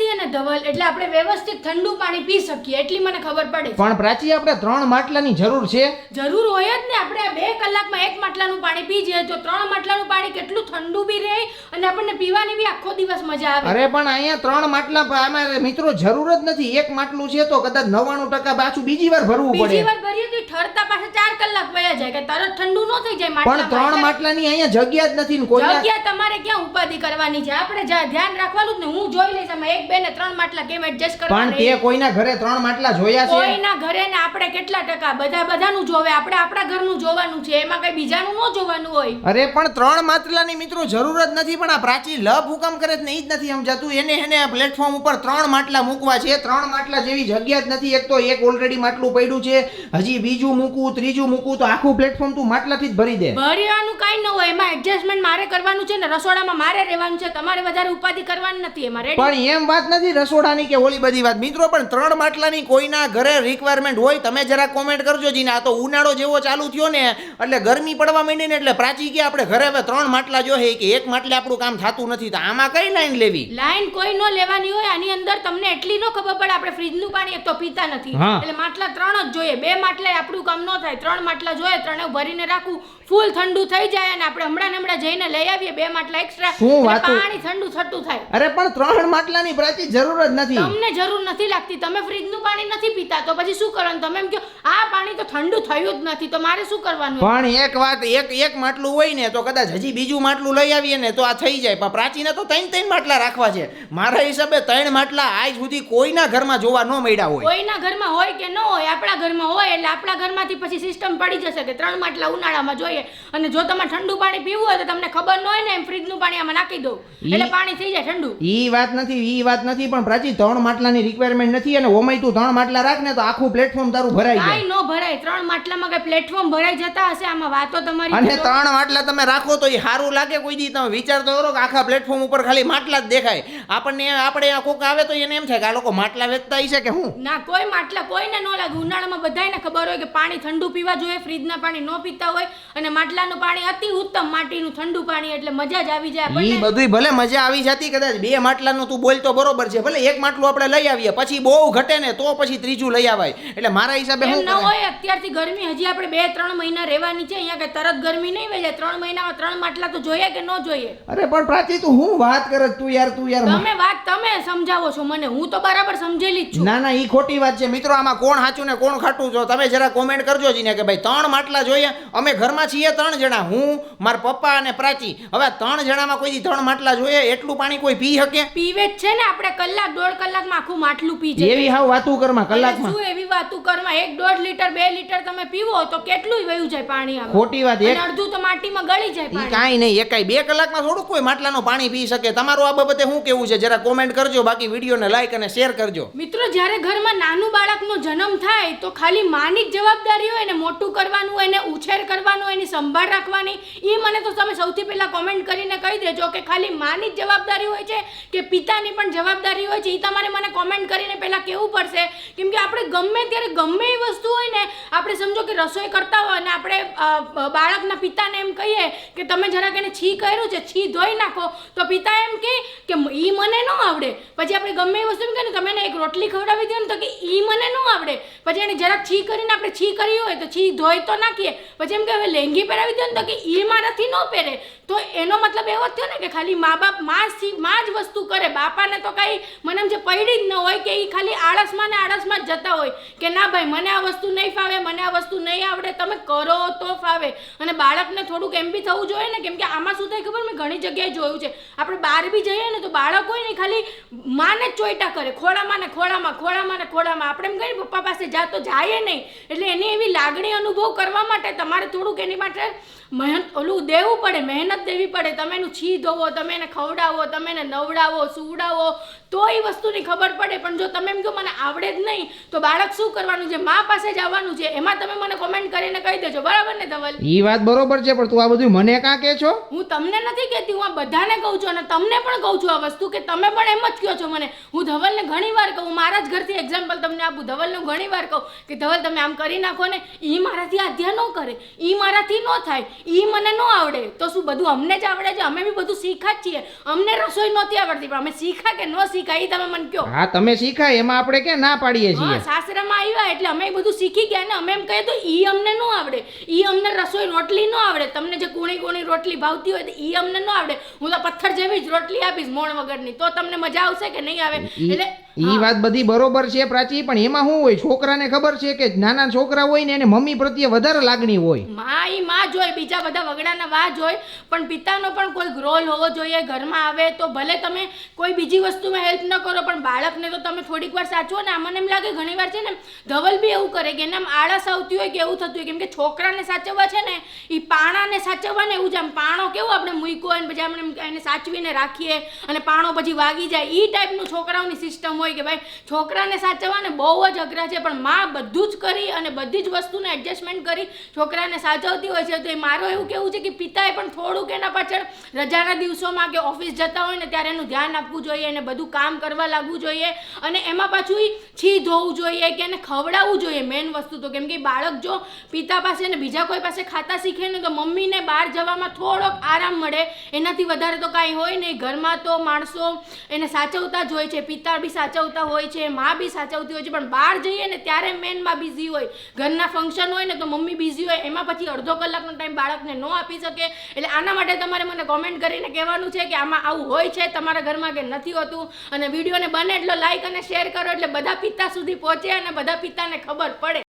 દઈએ ને ધવલ એટલે આપણે વ્યવસ્થિત ઠંડુ પાણી પી શકીએ એટલી મને ખબર પડે પણ પ્રાચી આપણે ત્રણ માટલાની જરૂર છે. જરૂર હોય જ ને આપણે આ બે કલાકમાં એક માટલાનું પાણી પી જઈએ તો ત્રણ માટલાનું પાણી કેટલું ઠંડુ બી રહે અને આપણને પીવાની બી આખો દિવસ મજા આવે. અરે પણ અહીંયા ત્રણ માટલા અમારે મિત્રો જરૂર જ નથી. એક માટલું છે તો કદાચ નવ્વાણું ટકા પાછું બીજી વાર ભરવું બીજી વાર ભરીએ તો ઠરતા પાસે ચાર કલાક વયા જાય કે તરત ઠંડુ ન થઈ જાય પણ ત્રણ માટલાની અહીંયા જગ્યા જ નથી ને કોઈ જગ્યા તમારે ક્યાં ઉપાધિ કરવાની છે? આપણે જ્યાં ધ્યાન રાખવાનું જ ને હું જોઈ લઈશ અમે એક બે ને ત્રણ માટલા કેમ એડજસ્ટ પણ તે કોઈના ઘરે ત્રણ માટલા જોયા છે? કોઈના ઘરે ને આપણે કેટલા ટકા? બધા બધાનું જોવે આપણે આપણા ઘરનું જોવાનું છે એમાં કઈ બીજાનું ન જોવાનું હોય. અરે પણ ત્રણ માટલાની મિત્રો જરૂર જ નથી પણ આ પ્રાચી લપ હુકમ કરે છે ને ઈ જ નથી સમજાતું. એને એને આ પ્લેટફોર્મ ઉપર ત્રણ માટલા મૂકવા છે ત્રણ માટલા જેવી જગ્યા જ નથી. એક તો એક ઓલરેડી માટલું પડ્યું છે હજી બીજું મૂકવું ત્રીજું મૂકવું તો આખું પ્લેટફોર્મ તું માટલાથી જ ભરી દે. ભરવાનું કાંઈ ન હોય એમાં એડજસ્ટમેન્ટ મારે કરવાનું છે ને રસોડામાં મારે રહેવાનું છે તમારે વધારે ઉપાધિ કરવાની નથી એમાં પણ એમ વાત નથી રસોડાની કે ઓલી બધી વાત. મિત્રો પણ ત્રણ માટલાની કોઈના ઘરે રિક્વાયરમેન્ટ હોય તમે જરા કોમેન્ટ કરજો જીને. આ તો ઉનાળો જેવો ચાલુ થયો ને એટલે ગરમી પડવા માંડી ને એટલે પ્રાચી કે આપણે ઘરે. હવે ત્રણ માટલા જો કે એક માટલે આપણું કામ થતું નથી તો આમાં કઈ લાઈન લેવી? લાઈન કોઈ નો લેવાની હોય આની અંદર તમને એટલી નો ખબર પડે આપણે ફ્રીજનું પાણી એક તો પીતા નથી. એટલે માટલા ત્રણ જ જોઈએ. બે માટલા આપણું કામ ન થાય ત્રણ માટલા જોઈએ ત્રણે ભરીને રાખવું ફૂલ ઠંડુ થઈ જાય અને આપણે હમણાં હમણાં જઈને લઈ આવીએ બે માટલા એક્સ્ટ્રા શું વાત? પાણી ઠંડુ છઠ્ઠું થાય. અરે પણ ત્રણ માટલાની પ્રાચી જરૂર જ નથી. તમને જરૂર નથી લાગતી. તમે ફ્રીજનું પાણી નથી પીતા તો પછી શું કરવાનું? તમે એમ કહો આ પાણી તો ઠંડુ થયું જ નથી તો મારે શું કરવાનું? પણ એક વાત એક એક માટલું હોય ને તો કદાચ હજી બીજું માટલું લઈ આવીએ ને તો આ થઈ જાય. પણ પ્રાચીને તો ત્રણ ત્રણ માટલા રાખવા છે. મારા હિસાબે ત્રણ માટલા આજ સુધી કોઈના ઘરમાં જોવા ન મળ્યા હોય. કોઈના ઘરમાં હોય કે ન હોય આપણા ઘરમાં હોય એટલે આપણા ઘરમાંથી પછી સિસ્ટમ પડી જશે કે ત્રણ માટલા ઉનાળામાં જોઈએ. અને જો તમે ઠંડુ પાણી પીવું હોય તો તમને ખબર ન હોય ને એમ ફ્રીજનું પાણી આમાં નાખી દો એટલે પાણી થઈ જાય ઠંડુ. ઈ વાત નથી ઈ વાત નથી પણ પ્રાચી ત્રણ માટલાની રિક્વાયરમેન્ટ નથી અને ઓમય તું ત્રણ માટલા રાખ ને તો આખું પ્લેટફોર્મ તારું ભરાઈ જાય. નો ભરાય ત્રણ માટલામાં કઈ પ્લેટફોર્મ ભરાઈ જતા હશે આમાં વાતો તમારી અને ત્રણ માટલા તમે રાખો તો એ સારું લાગે કોઈ દી તમે વિચાર તો કરો કે આખા પ્લેટફોર્મ ઉપર ખાલી માટલા જ દેખાય. આપણને આપણે આ કોક આવે તો એને એમ થાય કે આ લોકો માટલા વેચતા હશે કે હું? ના કોઈ માટલા કોઈને ન લાગે. ઉનાળામાં બધાને ખબર હોય કે પાણી ઠંડુ પીવા જોઈએ ફ્રીજના પાણી ન પીતા હોય અને માટલાનું પાણી અતિ ઉત્તમ માટીનું ઠંડુ પાણી એટલે મજા જ આવી જાય આપણને. બધુંય ભલે મજા આવી જતી કદાચ બે માટલાનું તું બોલતો બરોબર છે. ભલે એક માટલું આપણે લઈ આવીએ પછી બહુ ઘટે ને તો પછી ત્રીજું લઈ આવાય. એટલે મારા હિસાબે હું ન હોય અત્યારથી ગરમી હજી આપણે બે ત્રણ મહિના રહેવાની છે અહીંયા કે તરત ગરમી નહીં વહી જાય ત્રણ મહિનામાં ત્રણ માટલા તો જોઈએ કે ન જોઈએ? અરે પણ પ્રાચી તું હું વાત કરે તું યાર તું યાર તમે વાત તમે સમજાવો છો મને. હું તો બરાબર સમજેલી જ છું. ના ના ઈ ખોટી વાત છે. મિત્રો આમાં કોણ સાચું ને કોણ ખાટું છો? તમે જરા કોમેન્ટ કરજો જીને કે ભાઈ ત્રણ માટલા જોઈએ. અમે ઘરમાં છીએ ત્રણ જણા. હું મારા પપ્પા અને પ્રાચી. હવે ત્રણ જણામાં કોઈ દી ત્રણ માટલા જોઈએ? એટલું પાણી કોઈ પી શકે? પીવે જ છે ને આપણે. કલાક દોઢ કલાકમાં આખું માટલું પી જાય એવી હાવ વાતું કરમાં કલાકમાં. શું એવી વાતું કરમાં? એક દોઢ લીટર બે લીટર તમે પીવો તો કેટલું વયું જાય પાણી આવે ખોટી વાત. એક અડધું તો માટીમાં ગળી જાય પાણી. કાંઈ નહીં. એકાઈ બે કલાકમાં થોડું કોઈ માટલાનું પાણી પી શકે. તમારું આ બાબતે હું કેવું છે જરા કોમેન્ટ કરજો, બાકી વિડીયોને લાઈક અને શેર કરજો. મિત્રો, જ્યારે ઘરમાં નાનું બાળકનો જન્મ થાય, તો ખાલી માની જ જવાબદારી હોય એને મોટું કરવાનું એને ઉછેર કરવાનું એની સંભાળ રાખવાની. એ મને તો તમે સૌથી પહેલા કોમેન્ટ કરીને કહી દેજો કે ખાલી માની જ જવાબદારી હોય છે કે પિતાની પણ જવાબદારી હોય છે? એ તમારે મને કોમેન્ટ કરીને પહેલાં કહેવું પડશે? કેમ કે આપણે ગમે ત્યારે ગમે એ વસ્તુ હોય ને, આપણે સમજો કે રસોઈ કરતા હોય અને આપણે બાળકના પિતાને એમ કહીએ કે તમે જરાક એને છી કર્યું છે, છી ધોઈ નાખો, તો પિતા એમ કે ઈ મને ન આવડે. પછી આપણે ગમે એ વસ્તુ એમ કહે ને, તમે એને એક રોટલી ખવડાવી દો ને, તો કે ઈ મને ન આવડે. પછી એને જરાક છી કરીને આપણે છી કરી હોય તો છી ધોઈ તો નાખીએ. પછી એમ કે હવે લેંગી પહેરાવી દો ને, તો કે એ મારાથી ન પહેરે. તો એનો મતલબ એવો થયો ને કે ખાલી મા બાપમાં માં જ વસ્તુ કરે. બાપાને તો કાંઈ મને એમ જે પડી જ ન હોય કે એ ખાલી આળસમાં ને આળસમાં જ જતા હોય. કે ના ભાઈ, મને આ વસ્તુ નહીં ફાવે, મને આ વસ્તુ નહીં આવડે, તમે કરો તો ફાવે. અને બાળકને થોડુંક એમ બી થવું જોઈએ ને, કેમ કે આમાં શું થાય ખબર? મેં ઘણી જગ્યાએ જોયું છે. આપણે બહાર બી જઈએ ને, તો બાળક હોય નહીં ખાલી માને જ ચોઈટા કરે. ખોળામાં ને ખોળામાં ખોળામાં ને ખોળામાં. આપણે એમ કહીએ પપ્પા પાસે જા તો જાય નહીં. એટલે એની એવી લાગણી અનુભવ કરવા માટે તમારે થોડુંક એની માટે મહેનત ઓલું દેવું પડે મહેનત દેવી પડે. તમે એનું છી ધોવો તમે એને ખવડાવો તમે એને નવડાવો સુવડાવો તો એ વસ્તુની ખબર પડે. પણ જો તમે એમ કહો મને આવડે જ નહીં તો બાળક શું કરવાનું છે? મા પાસે જવાનું છે. એમાં તમે મને કોમેન્ટ કરીને કહી દેજો. બરાબર ને ધવલ? એ વાત બરોબર છે પણ તું આ બધું મને કાં કે છો? હું તમને નથી કહેતી હું આ બધાને કહું છું અને તમને પણ કહું છું આ વસ્તુ કે તમે પણ એમ જ કહો છો મને. હું ધવલને ઘણી વાર કહું મારા જ ઘરથી એક્ઝામ્પલ તમને આપું ધવલને ઘણી વાર કહું કે ધવલ તમે આમ કરી નાખો ને એ મારાથી આધ્યા ન કરે એ મારાથી ન થાય એ મને ન આવડે. તો શું બધું અમને જ આવડે છે? અમે બી બધું શીખા જ છીએ. અમને રસોઈ નહોતી આવડતી પણ અમે શીખા કે ન શીખા એ તમે મને કહો. હા તમે શીખાય એમાં આપણે કે ના પાડીએ છીએ? સાસરામાં આવ્યા એટલે અમે બધું શીખી ગયા ને અમે એમ કહીએ તો એ અમને ન આવડે. ઈ અમને રસોઈ રોટલી ન આવડે. તમને જે કુણી કુણી રોટલી ભાવતી હોય તો એ અમને ન આવડે. હું તો પથ્થર જેવી જ રોટલી આપીશ મોણ વગરની તો તમને મજા આવશે કે નહીં આવે? એટલે ઈ વાત બધી બરોબર છે પ્રાચી પણ એમાં શું હોય? છોકરાને ખબર છે કે નાના છોકરા હોય ને એને મમ્મી પ્રત્યે વધારે લાગણી હોય. માં ઈ માં જોઈ બીજા બધા વગડાના વા જોય પણ પિતાનો પણ કોઈ રોલ હોવો જોઈએ ઘરમાં આવે તો ભલે તમે કોઈ બીજી વસ્તુમાં હેલ્પ ન કરો પણ બાળકને તો તમે થોડીક વાર સાચવો ને મને એમ લાગે ઘણી વાર છે ને ધવલ બી એવું કરે કે એના આળસ આવતી હોય કે એવું થતું હોય કેમ કે છોકરાને સાચવવા છે ને એ પાણાને સાચવવા ને એવું જ આમ પાણો કેવો આપણે મૂકો હોય ને પછી આપણે એને સાચવીને રાખીએ અને પાણો પછી વાગી જાય. એ ટાઈપનું છોકરાઓની સિસ્ટમ હોય કે ભાઈ, છોકરાને સાચવવાને બહુ જ અઘરા છે, પણ માં બધું જ કરી અને બધી જ વસ્તુને એડજસ્ટમેન્ટ કરી છોકરાને સાચવતી હોય છે. તો એ મારું એવું કેવું છે કે પિતાએ પણ થોડુંક એના પાછળ રજાના દિવસોમાં કે ઓફિસ જતા હોય ને ત્યારે એનું ધ્યાન આપવું જોઈએ અને બધું કામ કરવા લાગવું જોઈએ અને એમાં પાછું એ છી ધોવું જોઈએ કે એને ખવડાવવું જોઈએ મેઇન વસ્તુ તો. કેમ કે બાળક જો પિતા પાસે ને બીજા કોઈ પાસે ખાતા શીખે ને તો મમ્મીને બહાર જવામાં થોડોક આરામ મળે. એનાથી વધારે તો કાંઈ હોય નહીં. ઘરમાં તો માણસો એને સાચવતા જ હોય છે, પિતા બી સાચવતા હોય છે, મા બી સાચવતી હોય છે, પણ બહાર જઈએ ને ત્યારે મેનમાં બિઝી હોય. ઘરના ફંક્શન હોય ને તો મમ્મી બિઝી હોય, એમાં પછી અડધો કલાકનો ટાઈમ બાળકને ન આપી શકે. એટલે આના માટે તમારે મને કોમેન્ટ કરીને કહેવાનું છે કે આમાં આવું હોય છે તમારા ઘરમાં કે નથી હોતું. અને વિડીયોને બને એટલો લાઈક અને શેર કરો, એટલે બધા પિતા સુધી પહોંચે અને બધા પિતાને ખબર પડે.